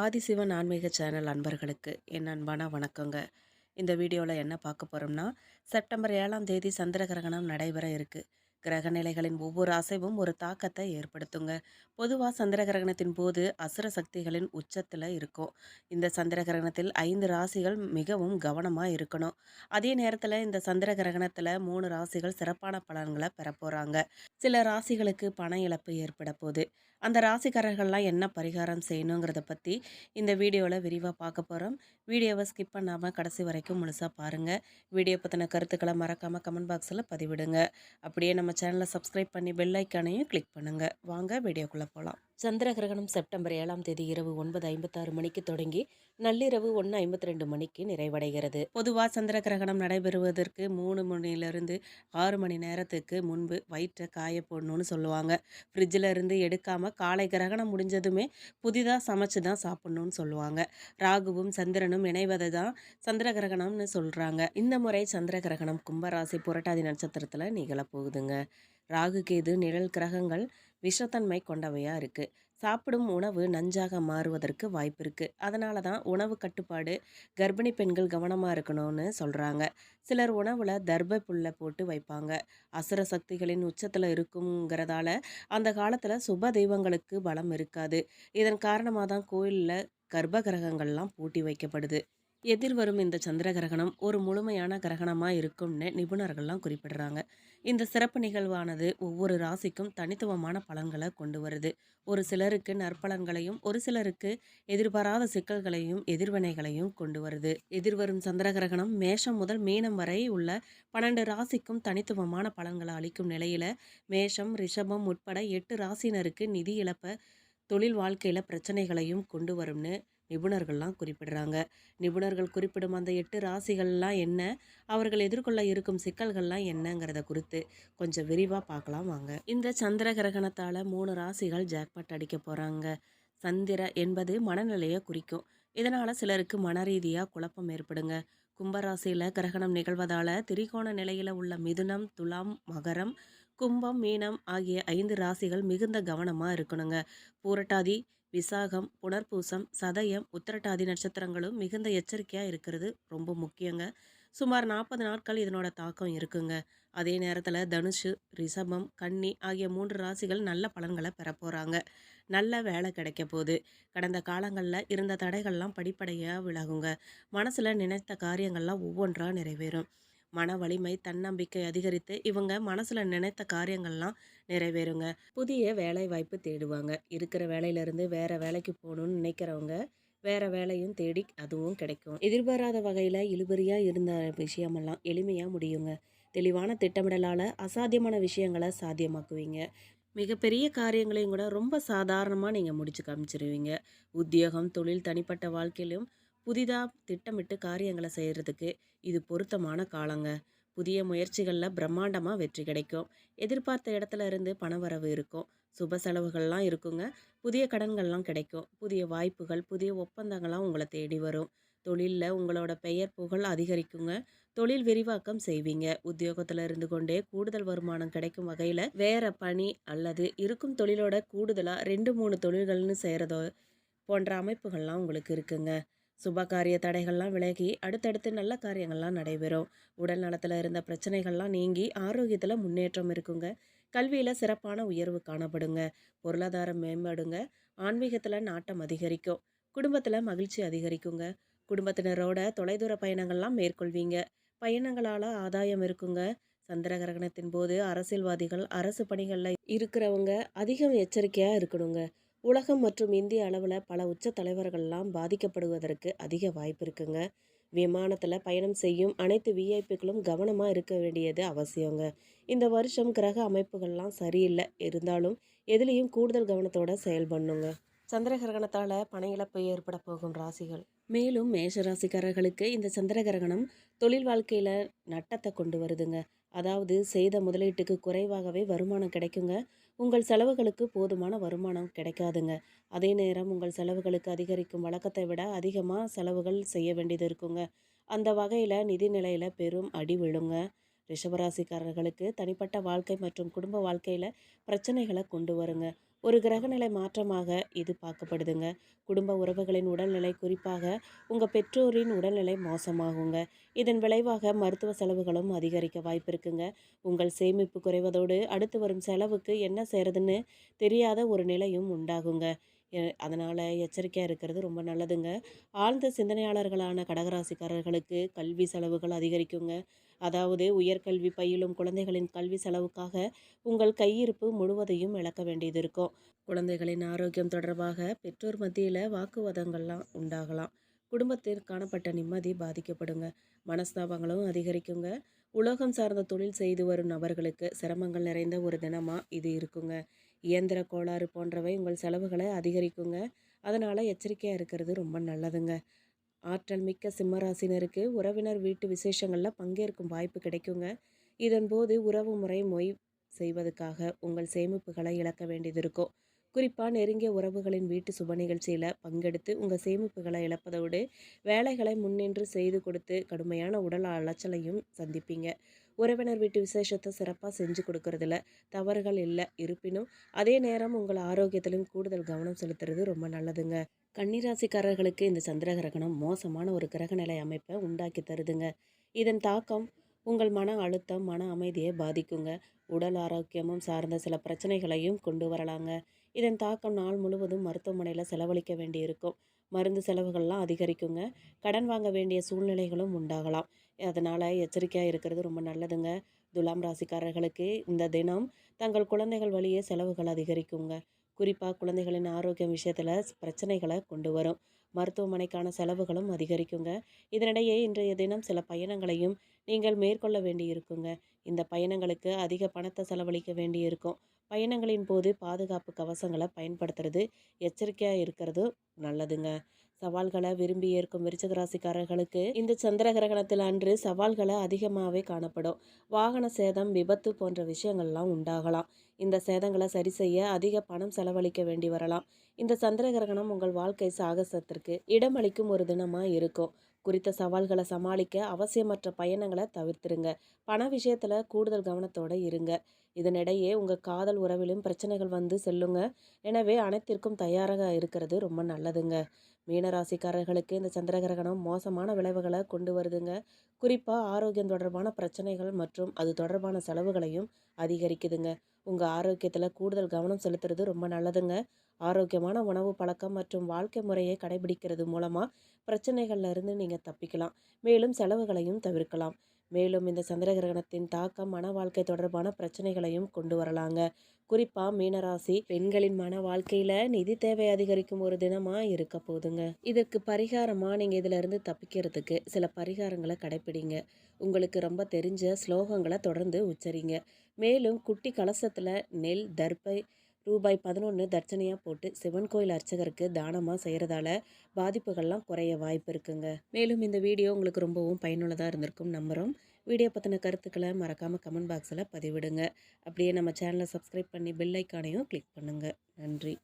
ஆதிசிவன் ஆன்மீக சேனல் அன்பர்களுக்கு என் அன்பான வணக்கங்க. இந்த வீடியோவில் என்ன பார்க்க போகிறோம்னா செப்டம்பர் ஏழாம் தேதி சந்திர கிரகணம் நடைபெற இருக்குது கிரக நிலைகளின் ஒவ்வொரு அசைவும் ஒரு தாக்கத்தை ஏற்படுத்துங்க. பொதுவாக சந்திர கிரகணத்தின் போது அசுர சக்திகளின் உச்சத்தில் இருக்கும். இந்த சந்திர கிரகணத்தில் ஐந்து ராசிகள் மிகவும் கவனமாக இருக்கணும். அதே நேரத்தில் இந்த சந்திர கிரகணத்தில் மூணு ராசிகள் சிறப்பான பலன்களை பெற போகிறாங்க சில ராசிகளுக்கு பண இழப்பு ஏற்பட போகுது. அந்த ராசிக்காரர்கள்லாம் என்ன பரிகாரம் செய்யணுங்கிறத பற்றி இந்த வீடியோவில் விரிவாக பார்க்க போகிறோம் வீடியோவை ஸ்கிப் பண்ணாமல் கடைசி வரைக்கும் முழுசாக பாருங்கள் வீடியோ பற்றின கருத்துக்களை மறக்காமல் கமெண்ட் பாக்ஸில் பதிவிடுங்க. அப்படியே நம்ம சேனலை சப்ஸ்கிரைப் பண்ணி பெல் ஐக்கானையும் கிளிக் பண்ணுங்கள் வாங்க வீடியோக்குள்ளே போகலாம் சந்திர கிரகணம் செப்டம்பர் ஏழாம் தேதி இரவு ஒன்பது ஐம்பத்தாறு மணிக்கு தொடங்கி நள்ளிரவு ஒன்று ஐம்பத்தி ரெண்டு மணிக்கு நிறைவடைகிறது. பொதுவாக சந்திர கிரகணம் நடைபெறுவதற்கு மூணு மணிலிருந்து ஆறு மணி நேரத்துக்கு முன்பு வயிற்றை காய போடணும்னு சொல்லுவாங்க. ஃப்ரிட்ஜில் இருந்து எடுக்காமல் காலை கிரகணம் முடிஞ்சதுமே புதிதாக சமைச்சு தான் சாப்பிட்ணுன்னு சொல்லுவாங்க. ராகுவும் சந்திரனும் இணைவதை தான் சந்திர கிரகணம்னு சொல்கிறாங்க இந்த முறை சந்திர கிரகணம் கும்பராசி புரட்டாதி நட்சத்திரத்தில் நிகழப்போகுதுங்க. ராகு கேது நிழல் கிரகங்கள் விஷத்தன்மை கொண்டவையாக இருக்குது சாப்பிடும் உணவு நஞ்சாக மாறுவதற்கு வாய்ப்பு இருக்குது அதனால தான் உணவு கட்டுப்பாடு கர்ப்பிணி பெண்கள் கவனமாக இருக்கணும்னு சொல்கிறாங்க சிலர் உணவில் தர்ப புல்லை போட்டு வைப்பாங்க. அசுர சக்திகளின் உச்சத்தில் இருக்குங்கிறதால அந்த காலத்தில் சுப தெய்வங்களுக்கு பலம் இருக்காது. இதன் காரணமாக தான் கோயிலில் கர்ப்ப கிரகங்கள்லாம் பூட்டி வைக்கப்படுது. எதிர்வரும் இந்த சந்திர கிரகணம் ஒரு முழுமையான கிரகணமாக இருக்கும்னு நிபுணர்கள்லாம் குறிப்பிடுறாங்க. இந்த சிறப்பு நிகழ்வானது ஒவ்வொரு ராசிக்கும் தனித்துவமான பலன்களை கொண்டு வருது. ஒரு சிலருக்கு நற்பலன்களையும் ஒரு சிலருக்கு எதிர்பாராத சிக்கல்களையும் எதிர்வினைகளையும் கொண்டு வருது. எதிர்வரும் சந்திர கிரகணம் மேஷம் முதல் மீனம் வரை உள்ள பன்னெண்டு ராசிக்கும் தனித்துவமான பலன்களை அளிக்கும் நிலையில் மேஷம் ரிஷபம் உட்பட எட்டு ராசினருக்கு நிதி இழப்ப தொழில் வாழ்க்கையில் பிரச்சனைகளையும் கொண்டு வரும்னு நிபுணர்கள்லாம் குறிப்பிடுறாங்க. நிபுணர்கள் குறிப்பிடும் அந்த எட்டு ராசிகள்லாம் என்ன? அவர்கள் எதிர்கொள்ள இருக்கும் சிக்கல்கள்லாம் என்னங்கிறத குறித்து கொஞ்சம் விரிவாக பார்க்கலாம் வாங்க. இந்த சந்திர கிரகணத்தால் மூணு ராசிகள் ஜாக்பாட் அடிக்க போகிறாங்க சந்திர என்பது மனநிலையை குறிக்கும். இதனால் சிலருக்கு மன ரீதியாக குழப்பம் ஏற்படுங்க. கும்பராசியில் கிரகணம் நிகழ்வதால் திரிகோண நிலையில் உள்ள மிதுனம் துலாம் மகரம் கும்பம் மீனம் ஆகிய ஐந்து ராசிகள் மிகுந்த கவனமாக இருக்கணுங்க. பூரட்டாதி விசாகம் புனர்பூசம் சதயம் உத்திரட்டாதி நட்சத்திரங்களும் மிகுந்த எச்சரிக்கையாக இருக்கிறது ரொம்ப முக்கியங்க. சுமார் நாற்பது நாட்கள் இதனோட தாக்கம் இருக்குங்க. அதே நேரத்தில் தனுஷு ரிஷபம் கன்னி ஆகிய மூன்று ராசிகள் நல்ல பலன்களை பெற போகிறாங்க நல்ல வேலை கிடைக்க போகுது. கடந்த காலங்களில் இருந்த தடைகள்லாம் படிப்படையாக விலகுங்க. மனசில் நினைத்த காரியங்கள்லாம் ஒவ்வொன்றாக நிறைவேறும். மன வலிமை தன்னம்பிக்கை அதிகரித்து இவங்க மனசுல நினைத்த காரியங்கள்லாம் நிறைவேறுங்க. புதிய வேலை வாய்ப்பு தேடுவாங்க. இருக்கிற வேலையிலேருந்து வேற வேலைக்கு போகணும்னு நினைக்கிறவங்க வேற வேலையும் தேடி அதுவும் கிடைக்கும். எதிர்பாராத வகையில் இழுபறியாக இருந்த விஷயமெல்லாம் எளிமையாக முடியுங்க. தெளிவான திட்டமிடலால் அசாத்தியமான விஷயங்களை சாத்தியமாக்குவீங்க. மிகப்பெரிய காரியங்களையும் கூட ரொம்ப சாதாரணமாக நீங்கள் முடிச்சு காமிச்சிருவீங்க. உத்தியோகம் தொழில் தனிப்பட்ட வாழ்க்கையிலும் புதிதாக திட்டமிட்டு காரியங்களை செய்கிறதுக்கு இது பொருத்தமான காலங்க. புதிய முயற்சிகளில் பிரம்மாண்டமாக வெற்றி கிடைக்கும். எதிர்பார்த்த இடத்துல இருந்து பணவரவு இருக்கும். சுப செலவுகள்லாம் இருக்குங்க. புதிய கடன்கள்லாம் கிடைக்கும். புதிய வாய்ப்புகள் புதிய ஒப்பந்தங்கள்லாம் உங்களை தேடி வரும். தொழிலில் உங்களோட பெயர் புகழ் அதிகரிக்குங்க. தொழில் விரிவாக்கம் செய்வீங்க. உத்தியோகத்தில் இருந்து கொண்டே கூடுதல் வருமானம் கிடைக்கும் வகையில் வேற பணி அல்லது இருக்கும் தொழிலோட கூடுதலாக ரெண்டு மூணு தொழில்கள்னு செய்கிறதோ போன்ற அமைப்புகள்லாம் உங்களுக்கு இருக்குங்க. சுப காரிய தடைகள்லாம் விலகி அடுத்தடுத்து நல்ல காரியங்கள்லாம் நடைபெறும். உடல் நலத்தில் இருந்த பிரச்சனைகள்லாம் நீங்கி ஆரோக்கியத்தில் முன்னேற்றம் இருக்குங்க. கல்வியில் சிறப்பான உயர்வு காணப்படுங்க. பொருளாதாரம் மேம்படுங்க. ஆன்மீகத்தில் நாட்டம் அதிகரிக்கும். குடும்பத்தில் மகிழ்ச்சி அதிகரிக்குங்க. குடும்பத்தினரோட தொலைதூர பயணங்கள்லாம் மேற்கொள்வீங்க. பயணங்களால் ஆதாயம் இருக்குங்க. சந்திர கிரகணத்தின் போது அரசியல்வாதிகள் அரசு பணிகளில் இருக்கிறவங்க அதிகம் எச்சரிக்கையாக இருக்கணுங்க. உலகம் மற்றும் இந்திய அளவில் பல உச்ச தலைவர்கள்லாம் பாதிக்கப்படுவதற்கு அதிக வாய்ப்பு இருக்குங்க. விமானத்தில் பயணம் செய்யும் அனைத்து விஐபிக்களும் கவனமாக இருக்க வேண்டியது அவசியங்க. இந்த வருஷம் கிரக அமைப்புகள்லாம் சரியில்லை. இருந்தாலும் எதுலேயும் கூடுதல் கவனத்தோட செயல்படணுங்க. சந்திர கிரகணத்தால் பண இழப்பு ஏற்பட போகும் ராசிகள். மேலும் மேஷ ராசிக்காரர்களுக்கு இந்த சந்திர கிரகணம் தொழில் வாழ்க்கையில் நட்டத்தை கொண்டு வருதுங்க. அதாவது செய்த முதலீட்டுக்கு குறைவாகவே வருமானம் கிடைக்குங்க. உங்கள் செலவுகளுக்கு போதுமான வருமானம் கிடைக்காதுங்க. அதே நேரம் உங்கள் செலவுகளுக்கு அதிகரிக்கும் வழக்கத்தை விட அதிகமாக செலவுகள் செய்ய வேண்டியது இருக்குங்க. அந்த வகையில் நிதி நிலையில் பெரும் அடி விழுங்க. ரிஷபராசிக்காரர்களுக்கு தனிப்பட்ட வாழ்க்கை மற்றும் குடும்ப வாழ்க்கையில் பிரச்சனைகளை கொண்டு வருங்க. ஒரு கிரகநிலை மாற்றமாக இது பார்க்கப்படுதுங்க. குடும்ப உறவுகளின் உடல்நிலை குறிப்பாக உங்கள் பெற்றோரின் உடல்நிலை மோசமாகுங்க. இதன் விளைவாக மருத்துவ செலவுகளும் அதிகரிக்க வாய்ப்பு இருக்குங்க. உங்கள் சேமிப்பு குறைவதோடு அடுத்து வரும் செலவுக்கு என்ன செய்கிறதுன்னு தெரியாத ஒரு நிலையும் உண்டாகுங்க. அதனால் எச்சரிக்கையாக இருக்கிறது ரொம்ப நல்லதுங்க. ஆழ்ந்த சிந்தனையாளர்களான கடகராசிக்காரர்களுக்கு கல்வி செலவுகள் அதிகரிக்குங்க. அதாவது உயர்கல்வி பயிலும் குழந்தைகளின் கல்வி செலவுக்காக உங்கள் கையிருப்பு முழுவதையும் இழக்க வேண்டியது இருக்கும். குழந்தைகளின் ஆரோக்கியம் தொடர்பாக பெற்றோர் மத்தியில் வாக்குவாதங்கள்லாம் உண்டாகலாம். குடும்பத்தில் காணப்பட்ட நிம்மதி பாதிக்கப்படுங்க. மனஸ்தாபங்களும் அதிகரிக்குங்க. உலகம் சார்ந்த தொழில் செய்து வரும் நபர்களுக்கு சிரமங்கள் நிறைந்த ஒரு தினமாக இது இருக்குங்க. இயந்திர கோளாறு போன்றவை உங்கள் செலவுகளை அதிகரிக்குங்க. அதனால் எச்சரிக்கையாக இருக்கிறது ரொம்ப நல்லதுங்க. ஆற்றல் மிக்க சிம்மராசினருக்கு உறவினர் வீட்டு விசேஷங்களில் பங்கேற்கும் வாய்ப்பு கிடைக்குங்க. இதன்போது உறவு முறை மொய் செய்வதற்காக உங்கள் சேமிப்புகளை இழக்க வேண்டியது இருக்கும். குறிப்பாக நெருங்கிய உறவுகளின் வீட்டு சுப நிகழ்ச்சியில் பங்கெடுத்து உங்கள் சேமிப்புகளை இழப்பதோடு வேலைகளை முன்னின்று செய்து கொடுத்து கடுமையான உடல் அலைச்சலையும் சந்திப்பீங்க. உறவினர் வீட்டு விசேஷத்தை சிறப்பாக செஞ்சு கொடுக்கறதுல தவறுகள் இல்லை. இருப்பினும் அதே நேரம் உங்கள் ஆரோக்கியத்திலும் கூடுதல் கவனம் செலுத்துறது ரொம்ப நல்லதுங்க. கன்னிராசிக்காரர்களுக்கு இந்த சந்திர கிரகணம் மோசமான ஒரு கிரகநிலை அமைப்பை உண்டாக்கி தருதுங்க. இதன் தாக்கம் உங்கள் மன அழுத்தம் மன அமைதியை பாதிக்குங்க. உடல் ஆரோக்கியமும் சார்ந்த சில பிரச்சனைகளையும் கொண்டு வரலாங்க. இதன் தாக்கம் நாள் முழுவதும் மருத்துவமனையில் செலவழிக்க வேண்டியிருக்கும். மருந்து செலவுகள்லாம் அதிகரிக்குங்க. கடன் வாங்க வேண்டிய சூழ்நிலைகளும் உண்டாகலாம். அதனால் எச்சரிக்கையாக இருக்கிறது ரொம்ப நல்லதுங்க. துலாம் ராசிக்காரர்களுக்கு இந்த தினம் தங்கள் குழந்தைகள் வழியே செலவுகள் அதிகரிக்குங்க. குறிப்பாக குழந்தைகளின் ஆரோக்கியம் விஷயத்தில் பிரச்சனைகளை கொண்டு வரும். மருத்துவமனைக்கான செலவுகளும் அதிகரிக்குங்க. இதனிடையே இன்றைய தினம் சில பயணங்களையும் நீங்கள் மேற்கொள்ள வேண்டி இருக்குங்க இந்த பயணங்களுக்கு அதிக பணத்தை செலவழிக்க வேண்டி இருக்கும் பயணங்களின் போது பாதுகாப்பு கவசங்களை பயன்படுத்துறது எச்சரிக்கையாக இருக்கிறது நல்லதுங்க. சவால்களை விரும்பி ஏற்கும் விருச்சகராசிக்காரர்களுக்கு இந்த சந்திர கிரகணத்தில் அன்று சவால்களை அதிகமாகவே காணப்படும். வாகன சேதம் விபத்து போன்ற விஷயங்கள்லாம் உண்டாகலாம். இந்த சேதங்களை சரி செய்ய அதிக பணம் செலவழிக்க வேண்டி வரலாம். இந்த சந்திர கிரகணம் உங்கள் வாழ்க்கை சாகசத்திற்கு இடமளிக்கும் ஒரு தினமாக இருக்கும். குறித்த சவால்களை சமாளிக்க அவசியமற்ற பயணங்களை தவிர்த்துருங்க. பண விஷயத்தில் கூடுதல் கவனத்தோடு இருங்க. இதனிடையே உங்கள் காதல் உறவிலும் பிரச்சனைகள் வந்து செல்லுங்க. எனவே அனைத்திற்கும் தயாராக இருக்கிறது ரொம்ப நல்லதுங்க. மீனராசிக்காரர்களுக்கு இந்த சந்திரகிரகணம் மோசமான விளைவுகளை கொண்டு வருதுங்க. குறிப்பாக ஆரோக்கியம் தொடர்பான பிரச்சனைகள் மற்றும் அது தொடர்பான செலவுகளையும் அதிகரிக்குதுங்க. உங்கள் ஆரோக்கியத்தில் கூடுதல் கவனம் செலுத்துறது ரொம்ப நல்லதுங்க. ஆரோக்கியமான உணவு பழக்கம் மற்றும் வாழ்க்கை முறையை கடைபிடிக்கிறது மூலமாக பிரச்சனைகள்லேருந்து நீங்கள் தப்பிக்கலாம். மேலும் செலவுகளையும் தவிர்க்கலாம். மேலும் இந்த சந்திர கிரகணத்தின் தாக்கம் மன வாழ்க்கை தொடர்பான பிரச்சனைகளையும் கொண்டு வரலாங்க. குறிப்பாக மீனராசி பெண்களின் மன வாழ்க்கையில் நிதி தேவை அதிகரிக்கும் ஒரு தினமாக இருக்க போதுங்க. இதற்கு பரிகாரமாக நீங்கள் இதிலிருந்து தப்பிக்கிறதுக்கு சில பரிகாரங்களை கடைப்பிடிங்க. உங்களுக்கு ரொம்ப தெரிஞ்ச ஸ்லோகங்களை தொடர்ந்து உச்சரிங்க. மேலும் குட்டி கலசத்தில் நெல் தர்பை ரூபாய் பதினொன்று தட்சணையாக போட்டு சிவன் கோயில் அர்ச்சகருக்கு தானமாக செய்கிறதால பாதிப்புகள்லாம் குறைய வாய்ப்பு இருக்குங்க. மேலும் இந்த வீடியோ உங்களுக்கு ரொம்பவும் பயனுள்ளதாக இருந்திருக்கும் நம்புகிறோம் வீடியோ பற்றின கருத்துக்களை மறக்காமல் கமெண்ட் பாக்ஸில் பதிவிடுங்க. அப்படியே நம்ம சேனலை சப்ஸ்கிரைப் பண்ணி பெல் ஐக்கானையும் கிளிக் பண்ணுங்கள் நன்றி.